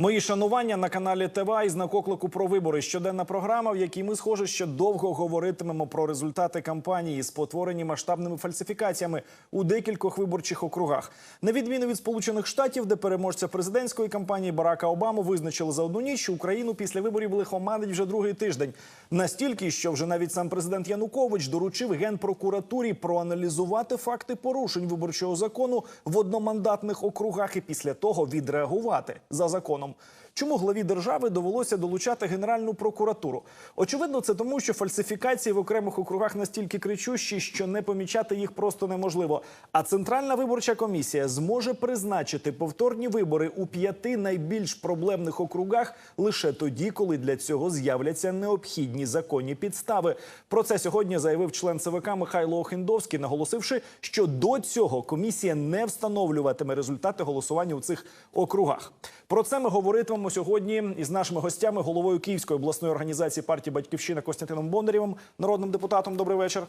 Мої шанування на каналі ТВА із знак оклику про вибори. Щоденна програма, в якій ми схоже ще довго говоритимемо про результати кампанії, спотворені масштабними фальсифікаціями у декількох виборчих округах. На відміну від Сполучених Штатів, де переможця президентської кампанії Барака Обаму визначили за одну ніч, Україну після виборів лихоманить вже другий тиждень. Настільки, що вже навіть сам президент Янукович доручив генпрокуратурі проаналізувати факти порушень виборчого закону в одномандатних округах і після того відреагувати за законом. Salmo Чому главі держави довелося долучати Генеральну прокуратуру? Очевидно, це тому, що фальсифікації в окремих округах настільки кричущі, що не помічати їх просто неможливо. А Центральна виборча комісія зможе призначити повторні вибори у п'яти найбільш проблемних округах лише тоді, коли для цього з'являться необхідні законні підстави. Про це сьогодні заявив член ЦВК Михайло Охендовський, наголосивши, що до цього комісія не встановлюватиме результати голосування у цих округах. Про це ми говоритимемо сьогодні із нашими гостями, головою Київської обласної організації партії Батьківщина Костянтином Бондарєвим, народним депутатом. Добрий вечір.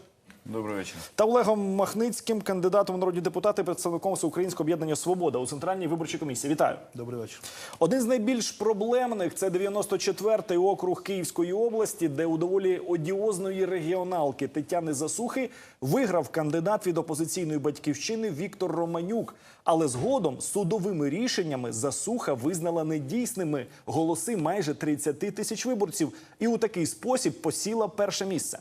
Добрий вечір. Та Олегом Махницьким, кандидатом в народні депутати, представником Всеукраїнського об'єднання Свобода у центральній виборчій комісії. Вітаю. Добрий вечір. Один з найбільш проблемних це 94-й округ Київської області, де у доволі одіозної регіоналки Тетяни Засухи виграв кандидат від опозиційної батьківщини Віктор Романюк. Але згодом судовими рішеннями Засуха визнала недійсними голоси майже 30 тисяч виборців і у такий спосіб посіла перше місце.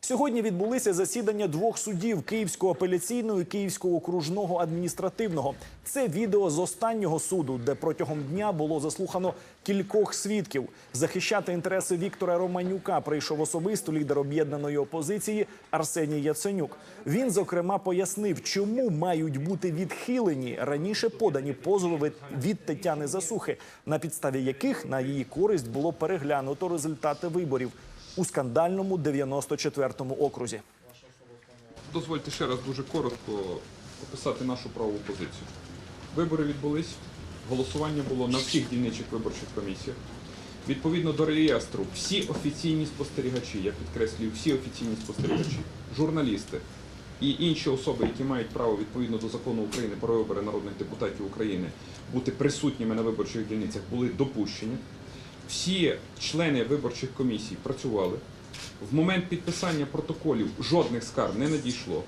Сьогодні відбулися засідання двох судів Київського апеляційного і Київського окружного адміністративного. Це відео з останнього суду, де протягом дня було заслухано кількох свідків. Захищати інтереси Віктора Романюка прийшов особисто лідер об'єднаної опозиції Арсеній Яценюк. Він зокрема пояснив, чому мають бути відхилені раніше подані позови від Тетяни Засухи, на підставі яких на її користь було переглянуто результати виборів у скандальному 94-му окрузі. Дозвольте ще раз дуже коротко описати нашу правову позицію. Вибори відбулись, голосування було на всіх дільничих виборчих комісіях. Відповідно до реєстру, всі офіційні спостерігачі, я підкреслюю, всі офіційні спостерігачі, журналісти і інші особи, які мають право відповідно до закону України про вибори народних депутатів України бути присутніми на виборчих дільницях, були допущені. Всі члени виборчих комісій працювали. В момент підписання протоколів жодних скарг не надійшло.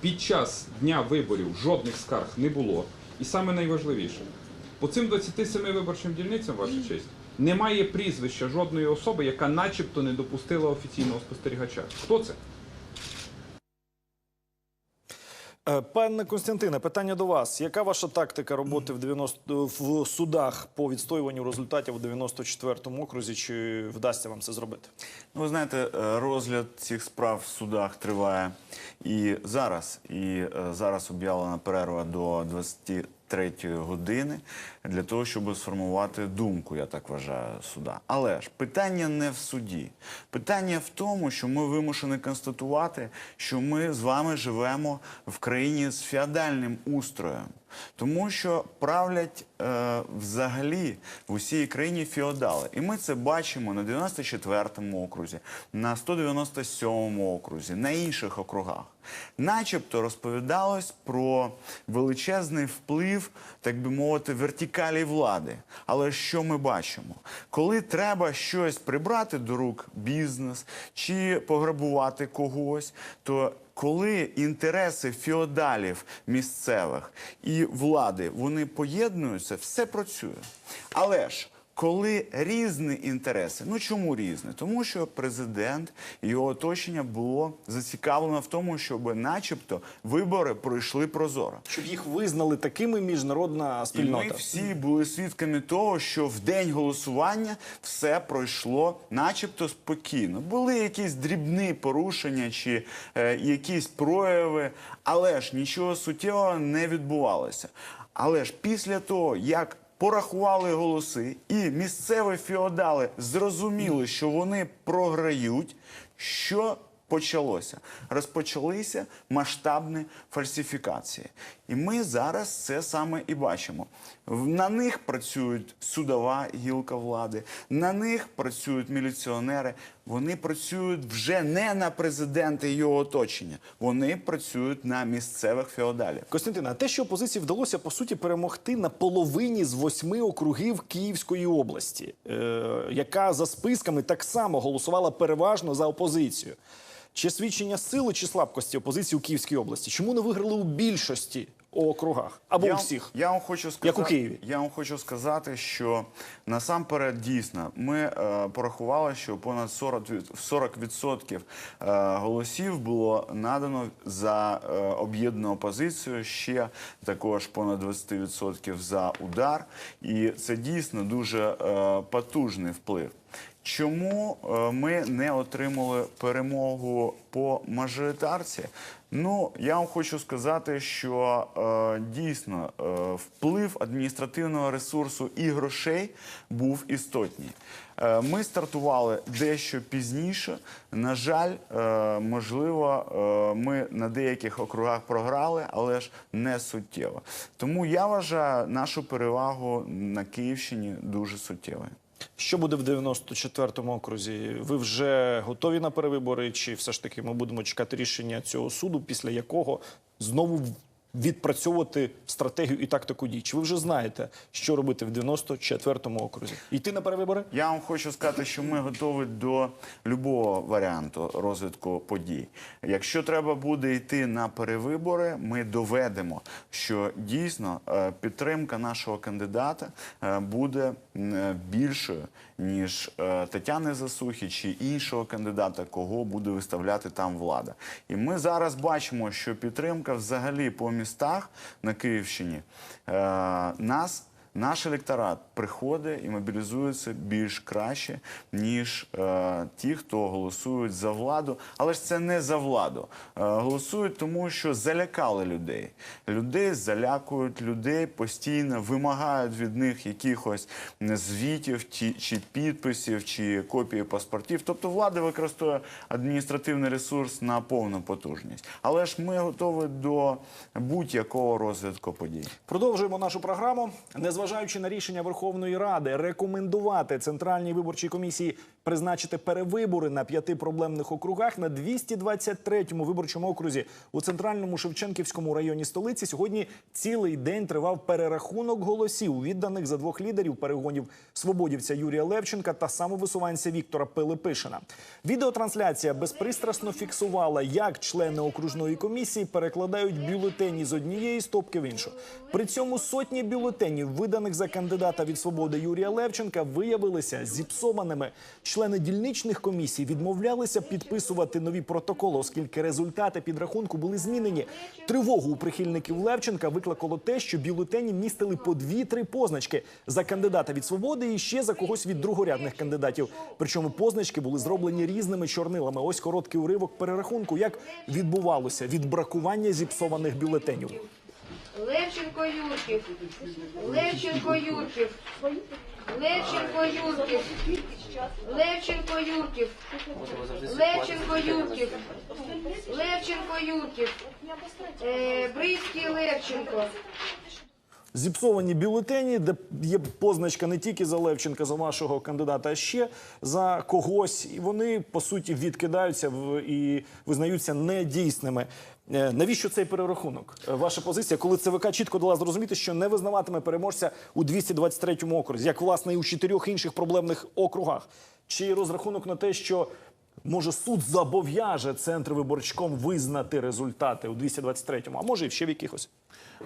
Під час дня виборів жодних скарг не було. І саме найважливіше, по цим 27 виборчим дільницям, ваша честь, немає прізвища жодної особи, яка начебто не допустила офіційного спостерігача. Хто це? Е, Пане Константине, питання до вас. Яка ваша тактика роботи в 90, в судах по відстоюванню результатів у 94-му окрузі? Чи вдасться вам це зробити? Ну, ви знаєте, е, розгляд цих справ в судах триває і зараз. І е, зараз об'явлена перерва до 23 години для того, щоб сформувати думку, я так вважаю, суда. Але ж питання не в суді. Питання в тому, що ми вимушені констатувати, що ми з вами живемо в країні з феодальним устроєм. Тому що правлять е, взагалі в усій країні феодали. І ми це бачимо на 94-му окрузі, на 197-му окрузі, на інших округах. Начебто розповідалось про величезний вплив, так би мовити, вертикалі влади. Але що ми бачимо? Коли треба щось прибрати до рук бізнес чи пограбувати когось, то коли інтереси феодалів місцевих і влади вони поєднуються, все працює. Але ж коли різні інтереси, ну чому різні? Тому що президент і його оточення було зацікавлено в тому, щоб, начебто, вибори пройшли прозоро. Щоб їх визнали такими міжнародна І ми всі були свідками того, що в день голосування все пройшло, начебто, спокійно. Були якісь дрібні порушення чи е, якісь прояви, але ж нічого суттєвого не відбувалося. Але ж після того, як порахували голоси, і місцеві феодали зрозуміли, що вони програють, що почалося? Розпочалися масштабні фальсифікації. І ми зараз це саме і бачимо. На них працюють судова гілка влади, на них працюють міліціонери. Вони працюють вже не на президента і його оточення. Вони працюють на місцевих феодалів. Костянтина, те, що опозиції вдалося по суті перемогти на половині з восьми округів Київської області, е, яка за списками так само голосувала переважно за опозицію. Чи свідчення сили чи слабкості опозиції у Київській області? Чому не виграли у більшості округах або я, у всіх? Я вам хочу сказати, Як у Києві. Я вам хочу сказати, що насамперед дійсно ми е, порахували, що понад 40, від- 40% е, голосів було надано за е, об'єднану опозицію. Ще також понад 20% за удар. І це дійсно дуже е, потужний вплив. Чому е, ми не отримали перемогу по мажоритарці? Ну, я вам хочу сказати, що е, дійсно е, вплив адміністративного ресурсу і грошей був істотній. Е, ми стартували дещо пізніше. На жаль, можливо, ми на деяких округах програли, але ж не суттєво. Тому я вважаю нашу перевагу на Київщині дуже суттєвою. Що буде в 94-му окрузі? Ви вже готові на перевибори? Чи все ж таки ми будемо чекати рішення цього суду, після якого знову відпрацьовувати стратегію і тактику дій? Чи ви вже знаєте, що робити в 94-му окрузі? Йти на перевибори? Я вам хочу сказати, що ми готові до любого варіанту розвитку подій. Якщо треба буде йти на перевибори, ми доведемо, що дійсно е, підтримка нашого кандидата е, буде е, більшою ніж е, Тетяни Засухи чи іншого кандидата, кого буде виставляти там влада. І ми зараз бачимо, що підтримка взагалі по містах на Київщині е, нас. Наш електорат приходить і мобілізується більш краще, ніж е, ті, хто голосують за владу. Але ж це не за владу. Е, голосують тому, що залякали людей. Людей залякують, людей постійно вимагають від них якихось звітів, ті, чи підписів, чи копії паспортів. Тобто влада використовує адміністративний ресурс на повну потужність. Але ж ми готові до будь-якого розвитку подій. Продовжуємо нашу програму. Незважаючи на рішення Верховної Ради рекомендувати Центральній виборчій комісії призначити перевибори на п'яти проблемних округах на 223-му виборчому окрузі у центральному Шевченківському районі столиці сьогодні цілий день тривав перерахунок голосів, відданих за двох лідерів перегонів свободівця Юрія Левченка та самовисуванця Віктора Пилипишина. Відеотрансляція безпристрасно фіксувала, як члени окружної комісії перекладають бюлетені з однієї стопки в іншу. При цьому сотні бюлетенів, виданих за кандидата від свободи Юрія Левченка, виявилися зіпсованими. Члени дільничних комісій відмовлялися підписувати нові протоколи, оскільки результати підрахунку були змінені. Тривогу у прихильників Левченка викликало те, що бюлетені містили по дві-три позначки за кандидата від свободи і ще за когось від другорядних кандидатів. Причому позначки були зроблені різними чорнилами. Ось короткий уривок перерахунку, як відбувалося від бракування зіпсованих бюлетенів. Левченко Юрків. Левченко Юрків. Левченко Юрків. Левченко Юрків. Левченко Юрків. Левченко Юрків. Е, Бризький Левченко. Зіпсовані бюлетені, де є позначка не тільки за Левченка, за вашого кандидата, а ще за когось. І вони по суті відкидаються і визнаються недійсними. Е, Навіщо цей перерахунок? Е, Ваша позиція, коли ЦВК чітко дала зрозуміти, що не визнаватиме переможця у 223-му окрузі, як власне і у чотирьох інших проблемних округах. Чи розрахунок на те, що може суд зобов'яже центр виборчком визнати результати у 223-му, а може і ще в якихось?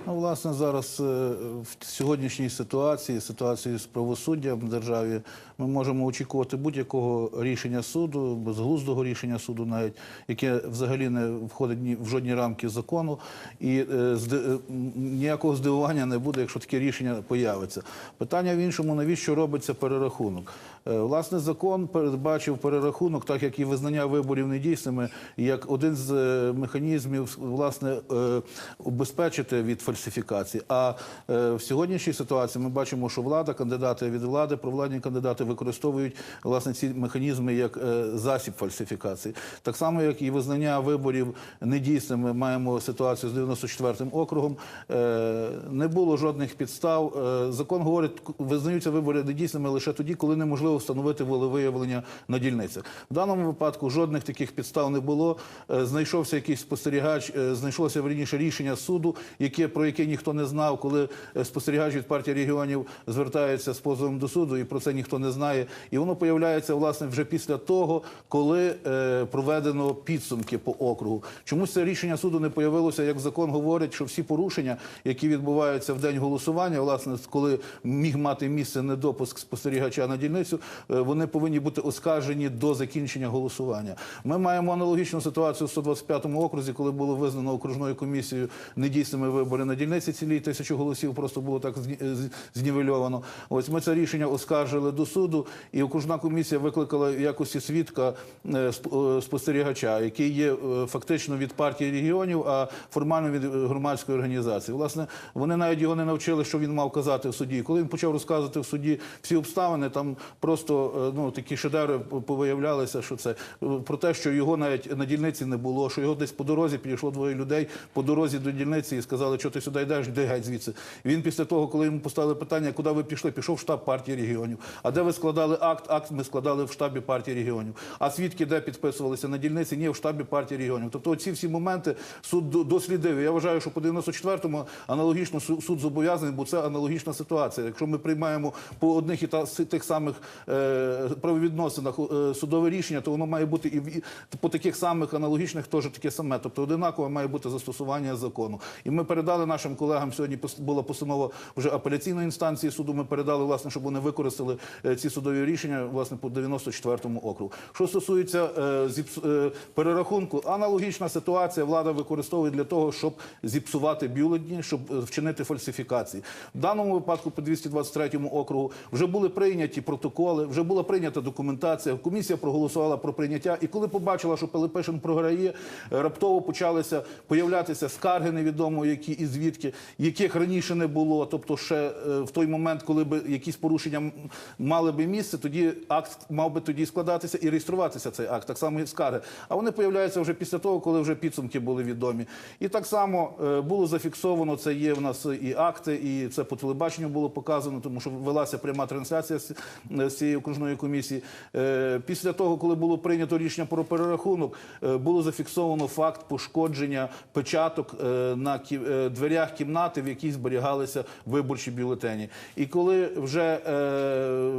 Ну, власне, зараз е, в сьогоднішній ситуації, ситуації з правосуддям в державі, ми можемо очікувати будь-якого рішення суду, безглуздого рішення суду, навіть яке взагалі не входить в жодні рамки закону, і е, е, ніякого здивування не буде, якщо таке рішення появиться. Питання в іншому, навіщо робиться перерахунок? Е, Власне, закон передбачив перерахунок, так як і визнання виборів недійсними, як один з е, механізмів власне е, убезпечити вибачте, від фальсифікації. А е, в сьогоднішній ситуації ми бачимо, що влада, кандидати від влади, провладні кандидати використовують власне ці механізми як е, засіб фальсифікації. Так само, як і визнання виборів недійсними, маємо ситуацію з 94-м округом. Е, не було жодних підстав. Закон говорить, визнаються вибори недійсними лише тоді, коли неможливо встановити волевиявлення на дільницях. В даному випадку жодних таких підстав не було. Знайшовся якийсь спостерігач, знайшлося верніше рішення суду, яке про яке ніхто не знав, коли е, спостерігач від партії регіонів звертається з позовом до суду, і про це ніхто не знає. І воно появляється власне вже після того, коли е, проведено підсумки по округу. Чомусь це рішення суду не появилося, як закон говорить, що всі порушення, які відбуваються в день голосування, власне, коли міг мати місце недопуск спостерігача на дільницю, е, вони повинні бути оскаржені до закінчення голосування. Ми маємо аналогічну ситуацію в 125-му окрузі, коли було визнано окружною комісією недійсними вибори на дільниці. Цілі тисячу голосів просто було так зні- знівельовано. Ось ми це рішення оскаржили до суду, і окружна комісія викликала в якості свідка е, е, спостерігача, який є е, фактично від партії регіонів, а формально від е, громадської організації. Власне, вони навіть його не навчили, що він мав казати в суді. Коли він почав розказувати в суді всі обставини, там просто е, ну такі шедеври повиявлялися, що це е, про те, що його навіть на дільниці не було, що його десь по дорозі підійшло двоє людей по дорозі до дільниці і сказали, що ти сюди йдеш, йди геть звідси. Він після того, коли йому поставили питання, куди ви пішли, пішов в штаб партії регіонів. А де ви складали акт? Акт ми складали в штабі партії регіонів. А свідки де підписувалися на дільниці? Ні, в штабі партії регіонів. Тобто ці всі моменти суд дослідив. Я вважаю, що по 94-му аналогічно суд зобов'язаний, бо це аналогічна ситуація. Якщо ми приймаємо по одних і тих самих е, правовідносинах е, судове рішення, то воно має бути і по таких самих аналогічних теж таке саме. Тобто одинаково має бути застосування закону. І ми передали нашим колегам сьогодні. була постанова вже апеляційної інстанції суду. Ми передали власне, щоб вони використали е, ці судові рішення власне по 94-му округу. Що стосується е, е, перерахунку, аналогічна ситуація влада використовує для того, щоб зіпсувати бюлетні, щоб е, вчинити фальсифікації. В даному випадку по 223 округу вже були прийняті протоколи, вже була прийнята документація. Комісія проголосувала про прийняття. І коли побачила, що Пилипишин програє, раптово почалися появлятися скарги невідомо які і звідки, яких раніше не було. Тобто, ще е, в той момент, коли би якісь порушення мали би місце, тоді акт мав би тоді складатися і реєструватися цей акт, так само і скарги. А вони появляються вже після того, коли вже підсумки були відомі. І так само е, було зафіксовано. Це є в нас і акти, і це по телебаченню було показано, тому що велася пряма трансляція з з цієї окружної комісії. Е, Після того, коли було прийнято рішення про перерахунок, е, було зафіксовано факт пошкодження печаток е, на е, дверях кімнати, в якій зберігалися виборчі бюлетені. І коли вже е,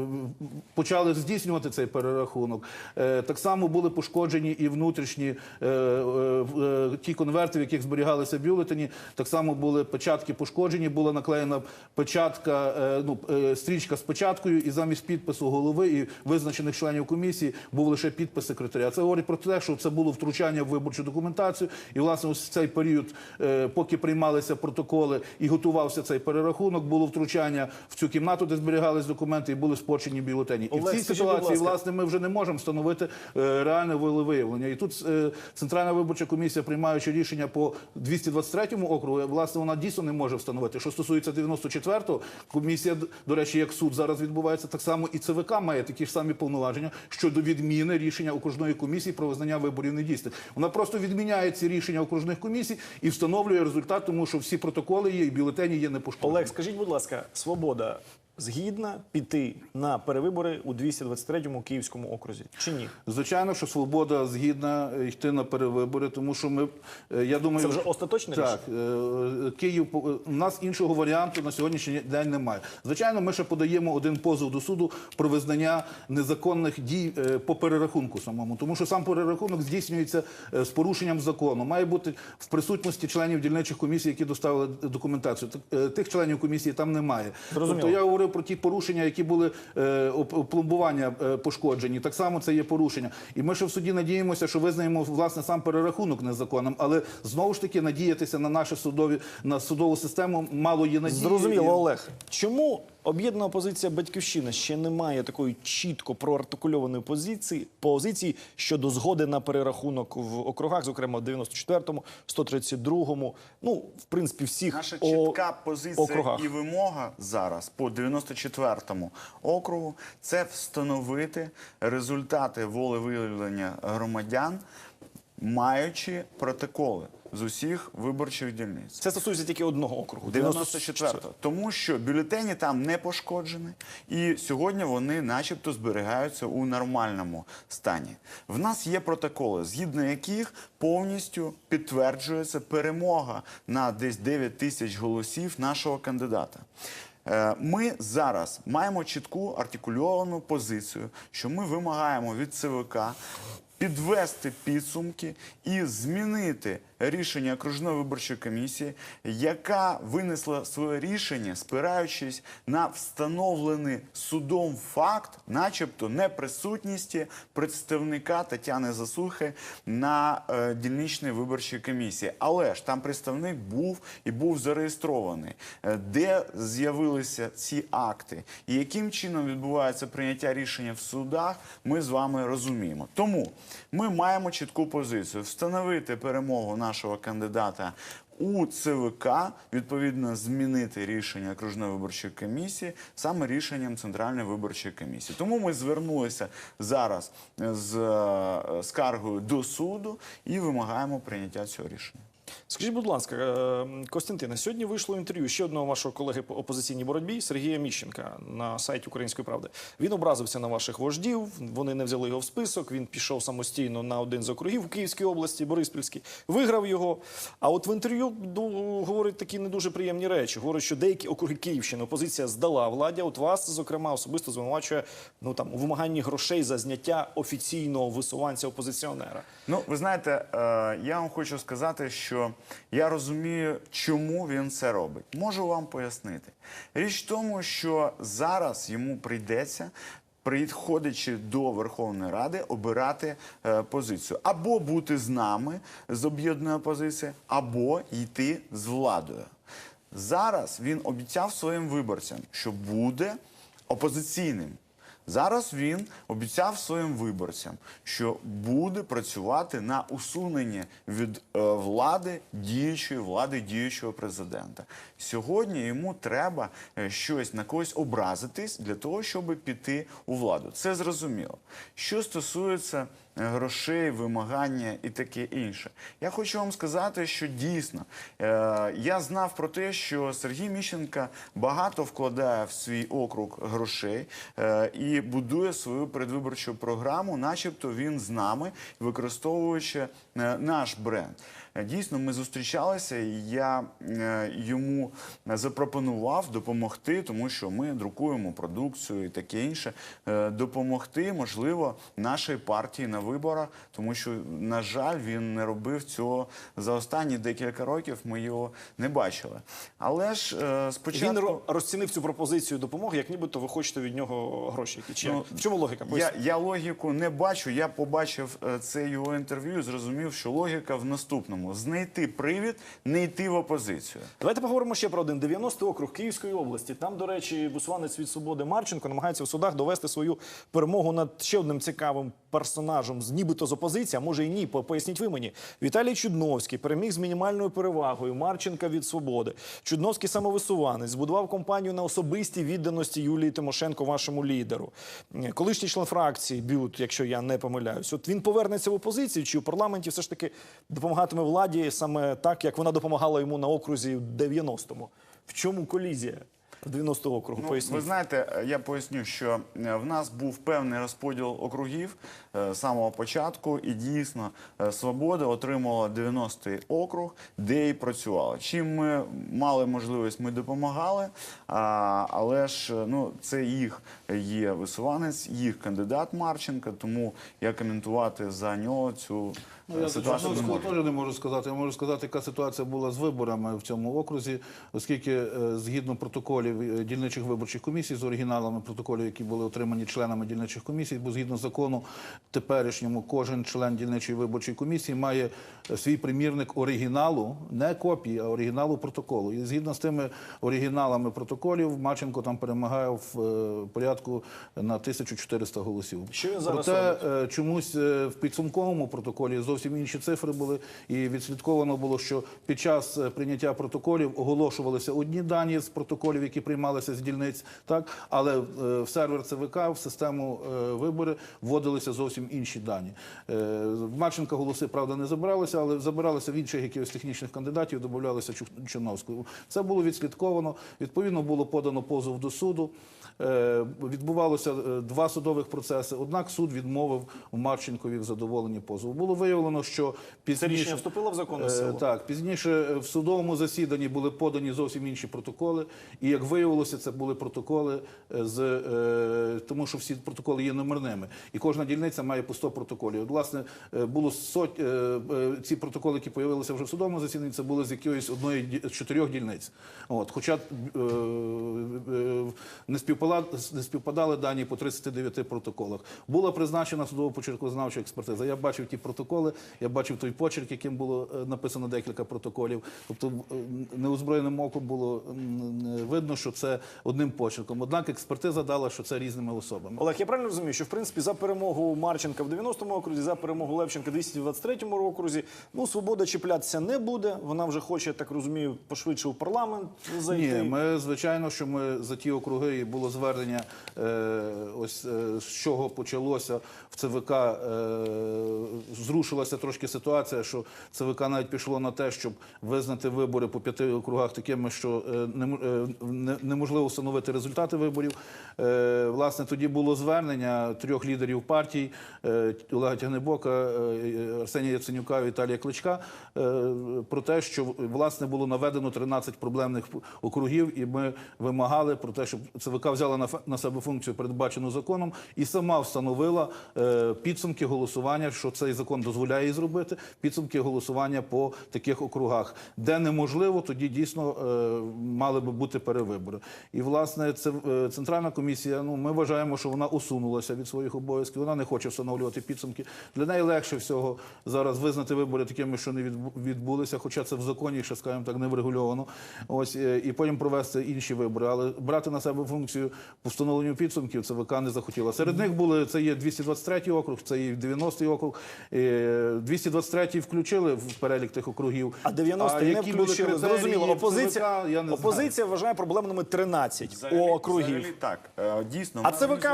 почали здійснювати цей перерахунок, е, так само були пошкоджені і внутрішні е, е, е, ті конверти, в яких зберігалися бюлетені. Так само були печатки пошкоджені, була наклеєна печатка, е, ну е, стрічка з печаткою, і замість підпису голови і визначених членів комісії був лише підпис секретаря. Це говорить про те, що це було втручання в виборчу документацію. І власне ось цей період, е, поки приймалися протоколи і готувався цей перерахунок, було втручання в цю кімнату, де зберігались документи, і були спорчені бюлетені. І в цій скажіть, ситуації, власне, ми вже не можемо встановити е, реальне волевиявлення. І тут е, Центральна виборча комісія, приймаючи рішення по 223 округу, власне, вона дійсно не може встановити. Що стосується 94-го, комісія, до речі, як суд зараз відбувається, так само і ЦВК має такі ж самі повноваження щодо відміни рішення окружної комісії про визнання виборів недійсними. Вона просто відміняє ці рішення окружних комісій і встановлює результат, тому що всі протоколи є і бюлетені є непошкоджені. Олег, скажіть, будь ласка, свобода згідна піти на перевибори у 223-му Київському окрузі чи ні? Звичайно, що свобода згідна е, йти на перевибори, тому що ми е, я думаю, Це вже остаточне так. е, Київ по- у нас іншого варіанту на сьогоднішній день немає. Звичайно, ми ще подаємо один позов до суду про визнання незаконних дій е, по перерахунку самому, тому що сам перерахунок здійснюється е, з порушенням закону. Має бути в присутності членів дільничих комісій, які доставили документацію. Е, Тих членів комісії там немає. Зрозуміло. Тобто я говорив про ті порушення, які були е, пломбування е, пошкоджені. Так само це є порушення. І ми ще в суді надіємося, що визнаємо власне сам перерахунок незаконним, але знову ж таки надіятися на нашу судові на судову систему мало є надії. Зрозуміло, Олег. Чому Об'єднана опозиція Батьківщина ще не має такої чітко проартикульованої позиції позиції щодо згоди на перерахунок в округах, зокрема в 94-му, 132-му, ну в принципі всіх Наша о- чітка позиція округах. і вимога зараз по 94-му округу це встановити результати волевиявлення громадян, маючи протоколи з усіх виборчих дільниць. Це стосується тільки одного округу. 94-го. Тому що бюлетені там не пошкоджені, і сьогодні вони, начебто, зберігаються у нормальному стані. В нас є протоколи, згідно яких повністю підтверджується перемога на десь 9 тисяч голосів нашого кандидата. Е, Ми зараз маємо чітку артикульовану позицію, що ми вимагаємо від ЦВК підвести підсумки і змінити рішення окружної виборчої комісії, яка винесла своє рішення, спираючись на встановлений судом факт, начебто неприсутності представника Тетяни Засухи на е, дільничній виборчій комісії. Але ж там представник був і був зареєстрований. Е, Де з'явилися ці акти і яким чином відбувається прийняття рішення в судах, ми з вами розуміємо. Тому ми маємо чітку позицію встановити перемогу нашого кандидата. У ЦВК відповідно змінити рішення окружної виборчої комісії саме рішенням центральної виборчої комісії. Тому ми звернулися зараз з е, скаргою до суду і вимагаємо прийняття цього рішення. Скажіть, будь ласка, е, Костянтине, сьогодні вийшло інтерв'ю ще одного вашого колеги по опозиційній боротьбі Сергія Міщенка на сайті Української правди. Він образився на ваших вождів. Вони не взяли його в список. Він пішов самостійно на один з округів у Київській області, Бориспільській, виграв його. А от в інтерв'ю говорить такі не дуже приємні речі. Говорить, що деякі округи Київщини опозиція здала владі. От вас, зокрема, особисто звинувачує ну там у вимаганні грошей за зняття офіційного висуванця опозиціонера. Ну, ви знаєте, е, я вам хочу сказати, що я розумію, чому він це робить. Можу вам пояснити. Річ в тому, що зараз йому прийдеться. Приходячи до Верховної Ради, обирати е, позицію або бути з нами з об'єднаної опозиції, або йти з владою. Зараз він обіцяв своїм виборцям, що буде опозиційним. Зараз він обіцяв своїм виборцям, що буде працювати на усунення від е, влади діючої влади діючого президента. Сьогодні йому треба е, щось на когось образитись для того, щоб піти у владу. Це зрозуміло. Що стосується грошей, вимагання і таке інше, я хочу вам сказати, що дійсно е, я знав про те, що Сергій Міщенка багато вкладає в свій округ грошей е, і будує свою передвиборчу програму, начебто він з нами, використовуючи е, наш бренд. Е, Дійсно, ми зустрічалися, і я е, йому запропонував допомогти, тому що ми друкуємо продукцію і таке інше. е, Допомогти, можливо, нашій партії на виборах, тому що, на жаль, він не робив цього за останні декілька років. Ми його не бачили. Але ж спочатку Він ро- розцінив цю пропозицію допомоги, як нібито ви хочете від нього гроші. Чи? Ну, в чому логіка? Я, я логіку не бачу. Я побачив це його інтерв'ю і зрозумів, що логіка в наступному: знайти привід, не йти в опозицію. Давайте поговоримо ще про один 90-й округ Київської області. Там, до речі, висуванець від свободи Марченко намагається в судах довести свою перемогу над ще одним цікавим персонажем, з нібито з опозиції, а може і ні. Поясніть ви мені. Віталій Чудновський переміг з мінімальною перевагою Марченка від свободи. Чудновський самовисуванець збудував компанію на особистій відданості Юлії Тимошенко, вашому лідеру. Колишній член фракції Бют, якщо я не помиляюсь, от він повернеться в опозицію чи у парламенті все ж таки допомагатиме владі саме так, як вона допомагала йому на окрузі в 90-му. В чому колізія 90 округу? Ну, Поясніть. ви знаєте, я поясню, що е, в нас був певний розподіл округів е, з самого початку, і дійсно е, свобода отримала 90-й округ, де і працювала. Чим ми мали можливість, ми допомагали. Але ж ну це їх є висуванець, їх кандидат Марченка, тому я коментувати за нього цю Ну, е, я Чорновського теж не можу сказати. Я можу сказати, яка ситуація була з виборами в цьому окрузі, оскільки е, згідно протоколів, е, дільничих виборчих комісій з оригіналами протоколів, які були отримані членами дільничих комісій, бо згідно закону теперішньому кожен член дільничої виборчої комісії має е, свій примірник оригіналу, не копії, а оригіналу протоколу. І згідно з тими оригіналами протоколів, Марченко там перемагає в е, порядку на 1400 голосів. Що він зараз Проте робить? е, чомусь е, в підсумковому протоколі зовсім інші цифри були, і відслідковано було, що під час е, прийняття протоколів оголошувалися одні дані з протоколів, які приймалися з дільниць, так але е, в сервер ЦВК, в систему е, вибори вводилися зовсім інші дані. В Марченка голоси, правда, не забиралися, але забиралися в інших якихось технічних кандидатів, додавалися Чорновського. Це було відслідковано. Відповідно, було подано позов до суду. Е, Відбувалося е, два судових процеси. Однак суд відмовив Марченкові в задоволенні позову. Було виявлено, що пізніше рішення вступило в законну Е, силу? Так, пізніше в судовому засіданні були подані зовсім інші протоколи. І як виявилося, це були протоколи з тому, що всі протоколи є номерними, і кожна дільниця має по 100 протоколів. От, власне, було сот е, ці протоколи, які появилися вже в судовому засіданні, це були з якоїсь одної з чотирьох дільниць. От, хоча не співпала не співпадали дані по 39 протоколах. Була призначена судово-почеркознавча експертиза. Я бачив ті протоколи, я бачив той почерк, яким було е, написано декілька протоколів. Тобто неозброєним оком було е, видно, що це одним почерком. Однак експертиза дала, що це різними особами. Олег, я правильно розумію, що в принципі за перемогу Марченка в 90-му окрузі, за перемогу Левченка в 223-му окрузі, ну свобода чіплятися не буде. Вона вже хоче, я так розумію, пошвидше у парламент зайти. Ні, ми звичайно, що ми за ті округи і було звернення. Е, ось е, з чого почалося в ЦВК. Е, зрушилася трошки ситуація, що ЦВК навіть пішло на те, щоб визнати вибори по п'яти округах такими, що нем- не- неможливо встановити результати виборів. Власне, тоді було звернення трьох лідерів партій Олега Тягнебока, Арсенія Яценюка Віталія Кличка про те, що власне було наведено 13 проблемних округів, і ми вимагали про те, щоб ЦВК взяла на на себе функцію, передбачену законом, і сама встановила е, підсумки голосування, що цей закон дозволяє їй зробити. Підсумки голосування по таких округах, де неможливо, тоді дійсно е, мали би бути перевибори. І власне це е, центральна комісія. Ну ми вважаємо, що вона усунулася від своїх обов'язків. Вона не хоче встановлювати підсумки. Для неї легше всього зараз визнати вибори такими, що не відбу- відбулися, хоча це в законі, ще скажімо так, не врегульовано. Ось е, і потім провести інші вибори. Але брати на себе функцію по встановленню підсумків ЦВК не захотіла. Серед них були це є 223 округ, це є 90-й округ. Е, 223 включили в перелік тих округів. А 90 не включили. Зрозуміло, опозиція, ЦВК, я не знаю. вважає проблемними 13 Взагалі- округів. взагалі так, Е, дійсно. А ЦВК,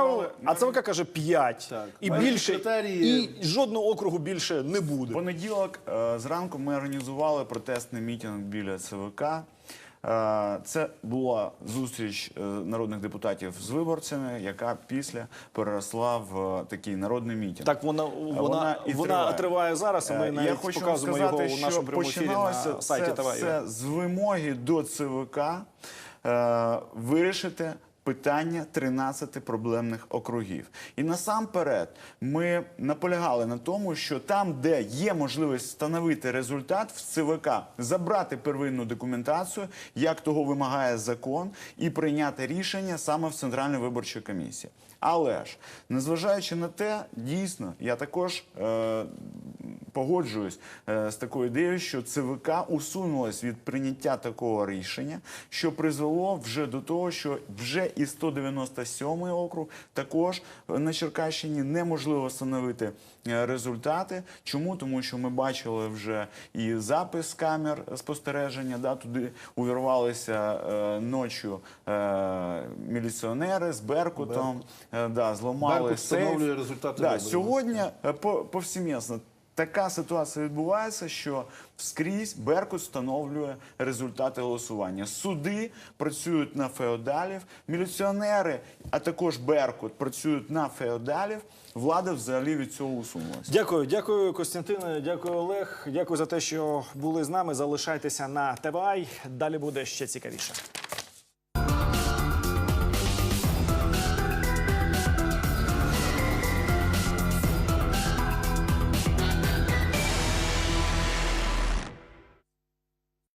а ЦВК каже 5. Так. І більше, критерії- і жодного округу більше не буде. Понеділок е, зранку ми організували протестний мітинг біля ЦВК. Е, Це була зустріч е, народних депутатів з виборцями, яка після переросла в е, такий народний мітинг. Так вона, вона, вона вона, триває. триває зараз, а ми навіть Я хочу показуємо сказати, його у нашому починалося на сайті це це з вимоги до ЦВК е, вирішити питання 13 проблемних округів. І насамперед ми наполягали на тому, що там, де є можливість встановити результат в ЦВК, забрати первинну документацію, як того вимагає закон, і прийняти рішення саме в Центральній виборчій комісії. Але ж, незважаючи на те, дійсно, я також е, погоджуюсь е, з такою ідеєю, що ЦВК усунулась від прийняття такого рішення, що призвело вже до того, що вже і 197 округ також на Черкащині неможливо встановити результати. Чому? Тому що ми бачили вже і запис камер спостереження, да, туди увірвалися е, ночі е, міліціонери з Беркутом, е, да, зламали Беркут сейф. результати да. Сьогодні е, по- повсімісно така ситуація відбувається, що скрізь Беркут встановлює результати голосування. Суди працюють на феодалів, міліціонери, а також Беркут працюють на феодалів. Влада взагалі від цього усунулася. Дякую, дякую, Костянтине, дякую, Олег. Дякую за те, що були з нами. Залишайтеся на ТВА. Далі буде ще цікавіше.